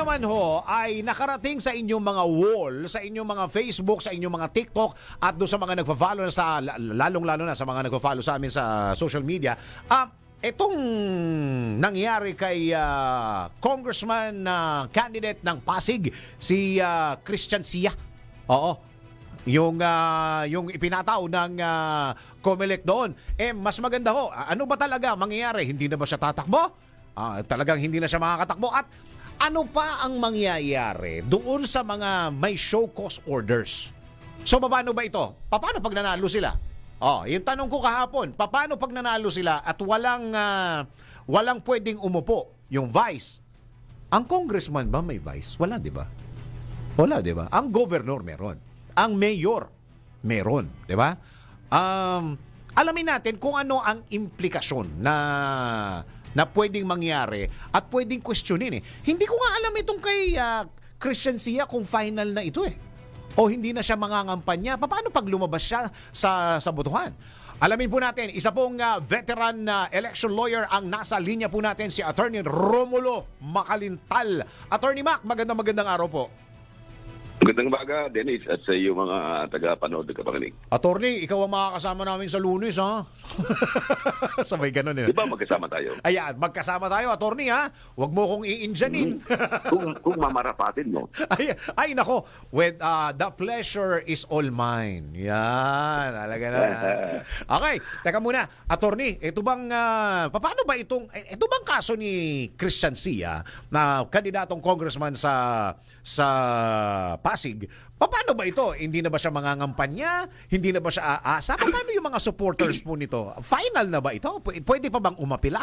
naman ho ay nakarating sa inyong mga wall, sa inyong mga Facebook, sa inyong mga TikTok at doon sa mga nagfa-follow sa lalong-lalo na sa mga nagfa-follow sa amin sa social media, ah Itong nangyari kay ah, Congressman na candidate ng Pasig, si ah, Christian Sia. Oo. Yung ah, yung ipinataw ng ah, COMELEC doon. Eh mas maganda ho. Ano ba talaga mangyayari? Hindi na ba siya tatakbo? Ah, talagang hindi na siya makakatakbo at ano pa ang mangyayari doon sa mga may show cause orders? So paano ba ito? Paano pag nanalo sila? Oh, yung tanong ko kahapon, paano pag nanalo sila at walang ah, walang pwedeng umupo, yung vice? Ang congressman ba may vice? Wala, 'di ba? Wala, 'di ba? Ang governor meron. Ang mayor meron, 'di ba? Um, alamin natin kung ano ang implikasyon na na pwedeng mangyari at pwedeng questionin eh. Hindi ko nga alam itong kay ah, Christian Sia kung final na ito eh. O hindi na siya mangangampanya. Paano pag lumabas siya sa, sa botohan? Alamin po natin, isa pong ah, veteran na election lawyer ang nasa linya po natin si Attorney Romulo Makalintal. Attorney Mac, magandang magandang araw po. Magandang baga, Dennis, at sa iyo mga taga-panood ng kapakinig. Attorney, ikaw ang makakasama namin sa lunes, ha? Sabay ganun eh. Di ba magkasama tayo? Ayan, magkasama tayo, attorney, ha? Huwag mo kong iinjanin. kung, kung mamarapatin mo. ay, ay, nako. With, uh, the pleasure is all mine. Yan, talaga na. Okay, teka muna. Attorney, ito bang, uh, paano ba itong, ito bang kaso ni Christian Sia na kandidatong congressman sa sa Pasig, paano ba ito? Hindi na ba siya mangangampanya? Hindi na ba siya aasa? Paano yung mga supporters po nito? Final na ba ito? P- Pwede pa bang umapila?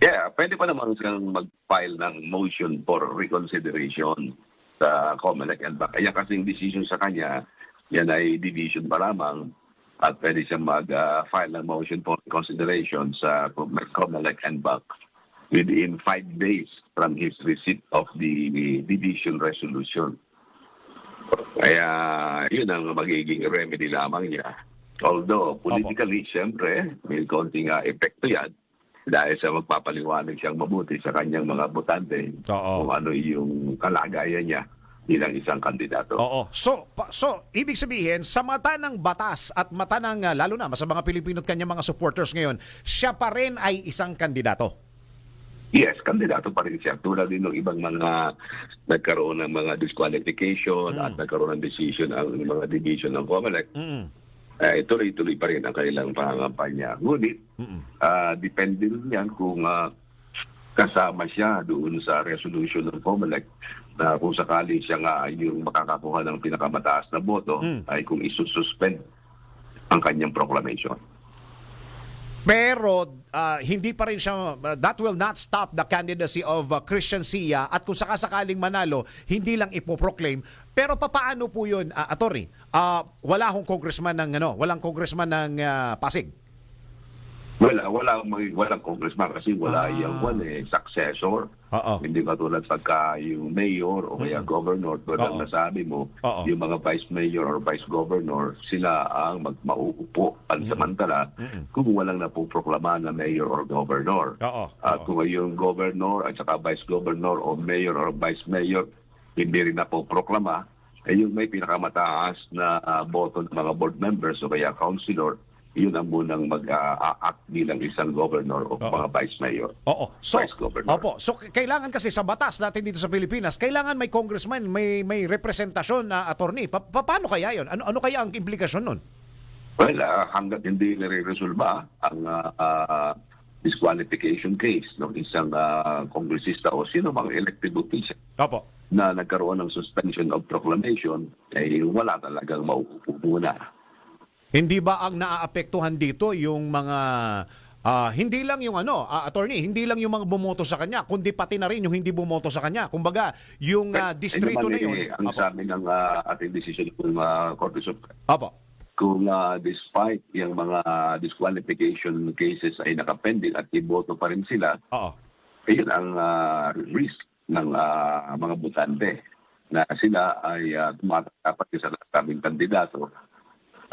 Yeah, pwede pa naman siyang mag-file ng motion for reconsideration sa COMELEC and BAC. Kaya kasing decision sa kanya, yan ay division pa lamang at pwede siyang mag-file ng motion for reconsideration sa COMELEC and BAC within five days from his receipt of the division resolution. Kaya yun ang magiging remedy lamang niya. Although politically, siyempre, may konting uh, epekto yan dahil sa magpapaliwanag siyang mabuti sa kanyang mga botante Oo. kung ano yung kalagayan niya bilang isang kandidato. Oo. So, pa- so ibig sabihin, sa mata ng batas at mata ng, uh, lalo na sa mga Pilipino at kanyang mga supporters ngayon, siya pa rin ay isang kandidato. Yes, kandidato pa rin siya. Tulad din ng ibang mga nagkaroon ng mga disqualification at nagkaroon ng decision ang mga division ng COMELEC. Mm. eh, tuloy-tuloy pa rin ang kanilang pangangampanya. Ngunit, ah, depende rin yan kung ah, kasama siya doon sa resolution ng COMELEC na kung sakali siya nga yung makakakuha ng pinakamataas na boto Mm. ay kung isususpend ang kanyang proclamation. Pero uh, hindi pa rin siya, uh, that will not stop the candidacy of uh, Christian Sia at kung sakasakaling manalo, hindi lang ipoproclaim. Pero papaano po yun, uh, attorney? Uh, wala hong congressman ng, ano, walang congressman ng uh, Pasig. Wala, wala, may, walang congressman kasi wala Ah. yung one eh, successor. Oo. Hindi katulad pagka yung mayor o kaya governor, tulad ng nasabi mo, Oo. yung mga vice mayor or vice governor, sila ang mag mauupo pansamantala kung walang napoproklama na mayor or governor. At kung yung governor at saka vice governor o mayor or vice mayor hindi rin napoproklama, eh yung may pinakamataas na ah, boto ng mga board members o kaya councilor, yun ang munang mag-act bilang isang governor o Oo. mga vice mayor. Oo. So, Vice Governor. Opo. So k- kailangan kasi sa batas natin dito sa Pilipinas, kailangan may congressman, may may representasyon na attorney. Pa- pa- paano kaya 'yon? Ano ano kaya ang implikasyon nun? Well, ah, hanggat hindi nare-resolba ang ah, ah, disqualification case ng isang ah, kongresista o sino mang elected official Opo. na nagkaroon ng suspension of proclamation, eh wala talagang mauupo muna. Hindi ba ang naaapektuhan dito yung mga ah, hindi lang yung ano, ah, attorney, hindi lang yung mga bumoto sa kanya, kundi pati na rin yung hindi bumoto sa kanya. Kumbaga, yung Eh, distrito na naman, yun. eh, ang Opo. sabi ng ah, ating decision ng uh, Korte Suprema, Opo. kung ah, despite yung mga disqualification cases ay nakapending at iboto pa rin sila, Oo. ayun ang ah, risk ng ah, mga butante na sila ay uh, tumatapat sa nasabing kandidato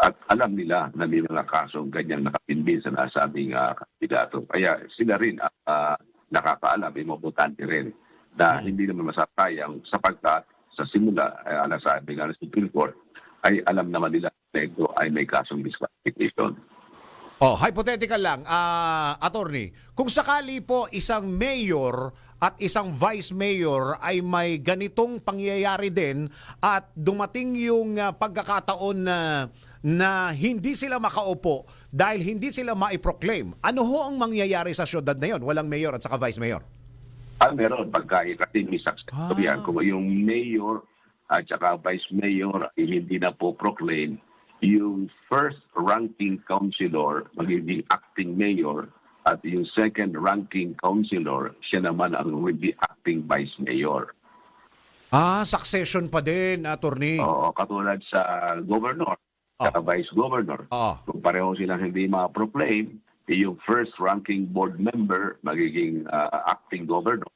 at alam nila na may mga kasong ganyang nakapindi sa nasabing ah, kandidato. Kaya sila rin ah, nakakaalam, mga butante rin na hindi naman masasayang sapagkat sa simula, ay ala sabi nga ng Supreme Court, ay alam naman nila na ito ay may kasong disqualification. Oh, hypothetical lang, ah, attorney. Kung sakali po isang mayor at isang vice mayor ay may ganitong pangyayari din at dumating yung ah, pagkakataon na na hindi sila makaupo dahil hindi sila maiproclaim. Ano ho ang mangyayari sa syudad na yon? Walang mayor at saka vice mayor. Ah, meron pagka kasi may success Ah. yan. Kung yung mayor at saka vice mayor ay hindi na po proclaim, yung first ranking councilor magiging acting mayor at yung second ranking councilor, siya naman ang will be acting vice mayor. Ah, succession pa din, attorney. Oo, katulad sa governor, Ah. sa vice governor. Ah. Kung pareho silang hindi ma-proclaim, yung first ranking board member magiging ah, acting governor.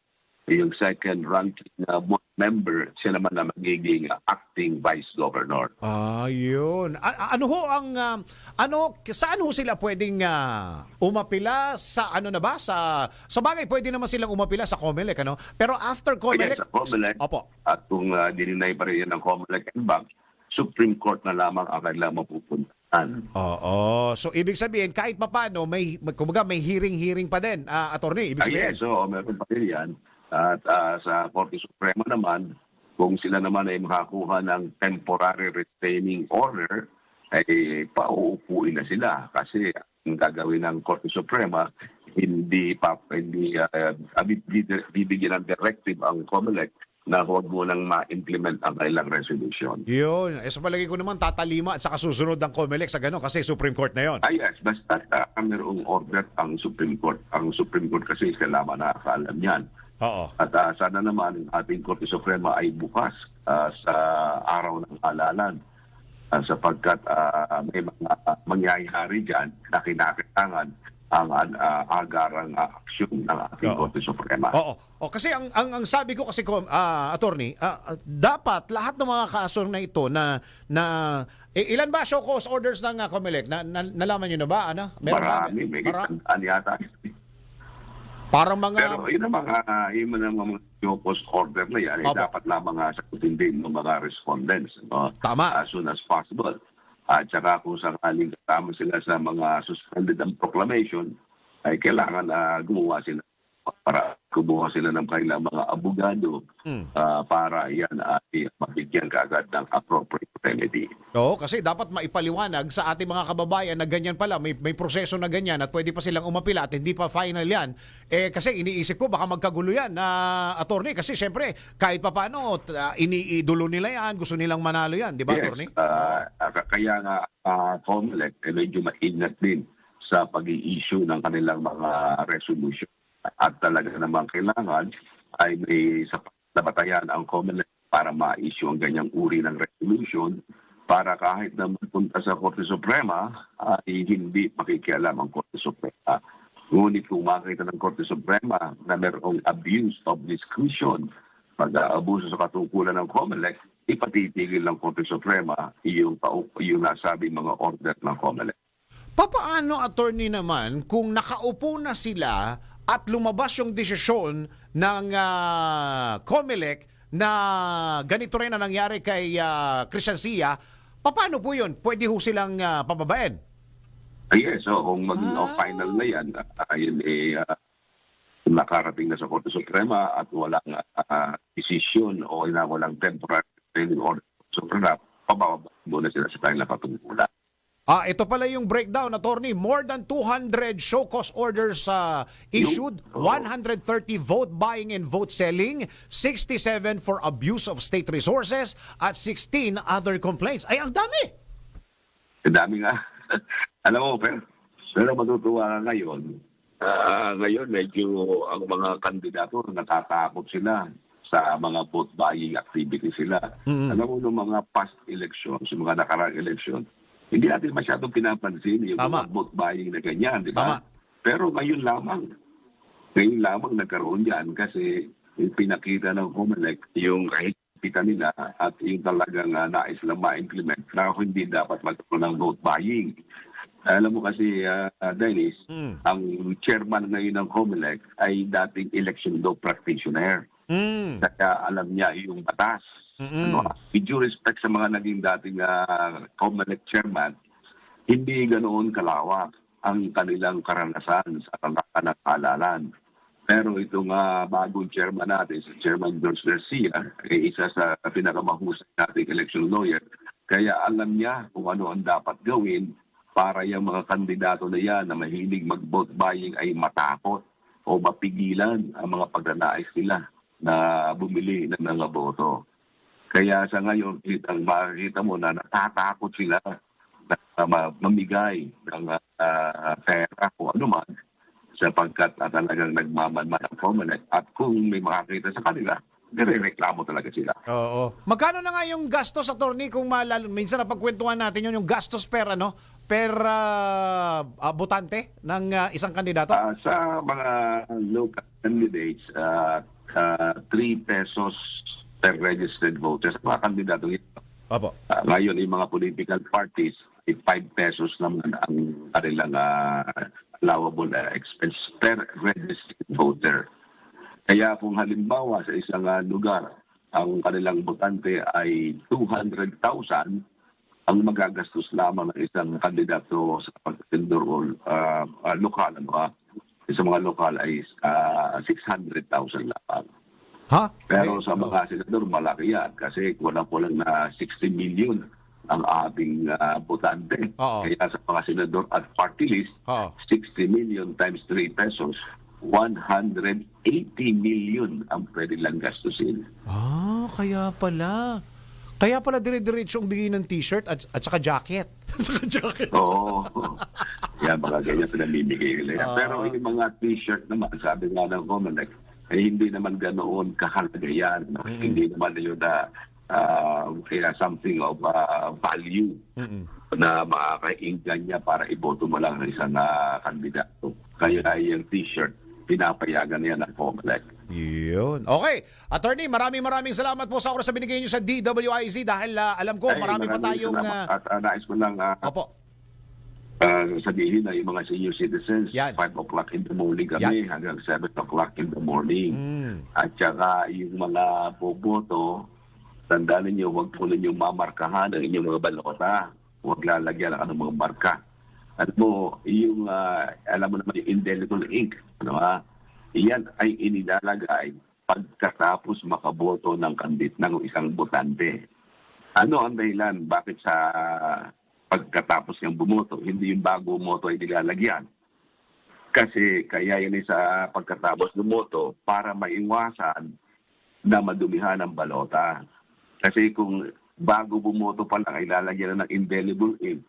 Yung second ranking ah, board member, siya naman na magiging ah, acting vice governor. Ah, yun. A- ano ho ang um, ano saan ho sila pwedeng ah, umapila sa ano na ba sa sa bagay pwede naman silang umapila sa COMELEC ano? Pero after COMELEC Kaya sa COMELEC, Opo. at kung uh, dininay pa rin yan ng COMELEC and BAC, Supreme Court na lamang ang kailangan mapupuntahan. Oo. So ibig sabihin kahit papaano may may- kumbaga may hearing-hearing pa din, ah, attorney, ibig Ah, sabihin. yes, so meron pa rin yan. At ah, sa Korte Suprema naman, kung sila naman ay makakuha ng temporary restraining order, ay pauupuin na sila. Kasi ang gagawin ng Korte Suprema, hindi pa hindi uh, bibigyan ng directive ang COMELEC na huwag mo nang ma-implement ang kailang resolution. Yun. Eh, sa palagay ko naman tatalima at saka susunod ang COMELEC sa gano'n kasi Supreme Court na yon. Ah, yes, basta uh, mayroong order ang Supreme Court. Ang Supreme Court kasi kailangan nakakaalam yan. Oo. At ah, sana naman ang ating Korte Suprema ay bukas ah, sa araw ng halalan Ah, sapagkat ah, may mga mangyayari dyan na kinakailangan ang ah, agarang ah, aksyon ng ating Oo. Korte Suprema. Oo. O kasi ang ang, ang sabi ko kasi ko ah, attorney, ah, ah, dapat lahat ng mga kaso na ito na na eh, ilan ba show cause orders ng uh, COMELEC? Na, na, nalaman niyo na ba ano? Meron ba? Marami, may Mara- kitandaan yata. parang mga Pero yun ang mga, yun ang mga post order na yan, eh, Opo. dapat lamang uh, sagutin din ng mga respondents no? Tama. as soon as possible. At saka kung sakaling kasama sila sa mga suspended ang proclamation, ay kailangan na gumawa sila para kumuha sila ng kailang mga abogado Hmm. ah, para yan ay mabigyan kaagad ng appropriate remedy. Oo, kasi dapat maipaliwanag sa ating mga kababayan na ganyan pala, may, may proseso na ganyan at pwede pa silang umapila at hindi pa final yan. Eh kasi iniisip ko baka magkagulo yan na attorney kasi syempre kahit pa paano t- iniidulo nila yan, gusto nilang manalo yan, di ba attorney? ah, ah, kaya nga uh, COMELEC eh, medyo maingat din sa pag-i-issue ng kanilang mga resolution. At talaga namang kailangan ay may sapat batayan ang COMELEC para ma-issue ang ganyang uri ng resolution para kahit na magpunta sa Korte Suprema ay hindi makikialam ang Korte Suprema. Ngunit kung makita ng Korte Suprema na mayroong abuse of discretion pag-aabuso sa katungkulan ng COMELEC, ipatitigil ng Korte Suprema yung, yung nasabi mga order ng COMELEC. Papaano attorney naman kung nakaupo na sila at lumabas yung desisyon ng ah, COMELEC na ganito rin ang nangyari kay ah, Christian Sia, paano po yun? Pwede ho silang ah, pababain? Ah, yes, so kung maging Ah. final na yan, uh, yun eh, ah, nakarating na sa Korte Suprema at walang uh, decision o walang temporary order Suprema, pababa muna sila sa kanilang katungkulan. Ah, ito pala yung breakdown, attorney. More than 200 show cause orders uh, issued, Yung- 130 vote buying and vote selling, 67 for abuse of state resources, at 16 other complaints. Ay, ang dami! Ang dami nga. Alam mo, pero, pero matutuwa ka ngayon. Ah, ngayon, medyo ang mga kandidato natatakot sila sa mga vote buying activity sila. Mm-hmm. Alam mo, nung mga past elections, mga nakarang election, hindi natin masyadong pinapansin yung Tama. mga vote buying na ganyan, di Tama. ba? Pero ngayon lamang, ngayon lamang nagkaroon yan kasi yung pinakita ng COMELEC, yung kahit nila at yung talagang uh, nais lang ma-implement na hindi dapat magkaroon ng vote buying. Alam mo kasi, uh, Dennis, Mm. ang chairman ngayon ng COMELEC ay dating election law practitioner. Mm. Kaya alam niya yung batas. Mm-mm. Ano, with due respect sa mga naging dating uh, COMELEC chairman, hindi ganoon kalawak ang kanilang karanasan sa halalan. Pero itong uh, bagong chairman natin, si Chairman George Garcia, ay isa sa pinakamahusay nating election lawyer. Kaya alam niya kung ano ang dapat gawin para yung mga kandidato na yan na mahilig mag-vote buying ay matakot o mapigilan ang mga pagnanais nila na bumili ng mga boto. Kaya sa ngayon, kitang makikita mo na natatakot sila na ma- mamigay ng ah, pera o ano man sapagkat uh, talagang nagmamanman ang Comelec. At kung may makakita sa kanila, nire-reklamo talaga sila. Oo. Magkano na nga yung gastos, attorney, kung maalala, minsan napagkwentuhan natin yun, yung gastos per, ano, per ah, ah, botante ng ah, isang kandidato? Ah, sa mga local candidates, uh, 3 pesos per registered voter sa mga kandidato ito. Opo. Ah, ngayon, yung mga political parties, 5 pesos naman ang kanilang ah, allowable ah, expense per registered voter. Kaya kung halimbawa sa isang ah, lugar, ang kanilang botante ay 200,000, ang magagastos lamang ng isang kandidato sa pagtindor o ah, ah, lokal, ano, ah, sa mga lokal ay ah, 600,000 lamang. Ha? Pero Ay, sa oo. mga senador, malaki yan kasi kulang-kulang na 60 million ang ating ah, botante. Oo. Kaya sa mga senador at party list, Oo. 60 million times 3 pesos, 180 million ang pwede lang gastusin. Ah, kaya pala. Kaya pala dire-diretso ang bigay ng t-shirt at, at saka jacket. saka jacket. Oo. Yan, mga ganyan pinamimigay nila. Ah. Pero yung mga t-shirt naman, sabi nga ng Comelec, eh, hindi naman ganoon kahalaga yan. Hindi naman yun na ah, kaya something of ah, value Mm-mm. na makakainggan niya para iboto mo lang ng isang ah, kandidato. Kaya ay yung t-shirt, pinapayagan niya ng Comelec. Yun. Okay. Attorney, maraming maraming salamat po sa oras na binigay niyo sa DWIZ dahil ah, alam ko Ay, marami pa tayong... salamat. ah, At ah, nais ko lang ah, opo. Ah, sabihin na yung mga senior citizens, Yan. 5 o'clock in the morning kami hanggang 7 o'clock in the morning. Mm. At saka yung mga boboto, tandaan ninyo, huwag po ninyong mamarkahan ang inyong mga balota. Huwag lalagyan ng anong mga marka. At mo, yung, ah, alam mo naman yung indelible ink, ano ha? Iyan ay inilalagay pagkatapos makaboto ng kandit ng isang botante. Ano ang dahilan bakit sa pagkatapos niyang bumoto, hindi yung bago moto ay nilalagyan? Kasi kaya yan ay sa pagkatapos bumoto para maiwasan na madumihan ang balota. Kasi kung bago bumoto pa lang ay lalagyan na ng indelible ink,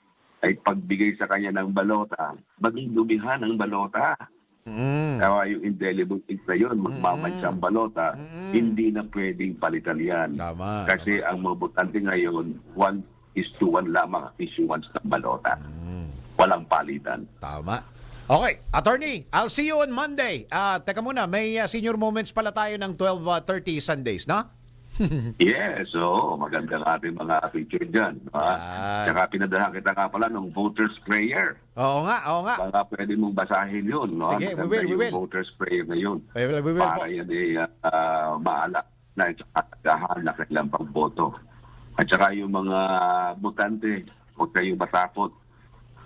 ay pagbigay sa kanya ng balota, maging dumihan ang balota. Mm. Kaya yung indelible ink na yun, magmamansya ang balota, Mm. hindi na pwedeng palitan yan. Tama. Kasi ang mga ngayon, one is to one lamang ang issuance ng balota. Mm. Walang palitan. Tama. Okay, attorney, I'll see you on Monday. Ah, teka muna, may ah, senior moments pala tayo ng 12:30 Sundays, no? Yes, so magandang ating mga picture dyan. Yan. Uh, Tsaka pinadahan kita nga pala ng voter's prayer. Oo nga, oo nga. Baka pwede mong basahin yun. No? Sige, we Maganda will, we will. voter's prayer na yun. We will, we will po. Para yan ay uh, maala na agahan na kailang pagboto. At saka yung mga botante, huwag kayong matakot.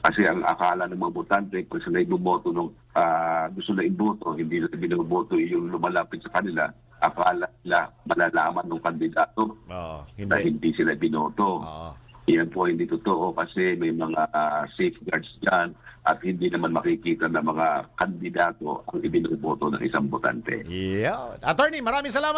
Kasi ang akala ng mga botante, kung sila bumoto nung ah, gusto na iboto, hindi na binoboto yung lumalapit sa kanila, akala nila malalaman ng kandidato Oo, na hindi. hindi sila binoto. Oo. Yan po hindi totoo kasi may mga ah, safeguards dyan at hindi naman makikita ng mga kandidato ang ibinoboto ng isang botante. Yeah. Attorney, maraming salamat.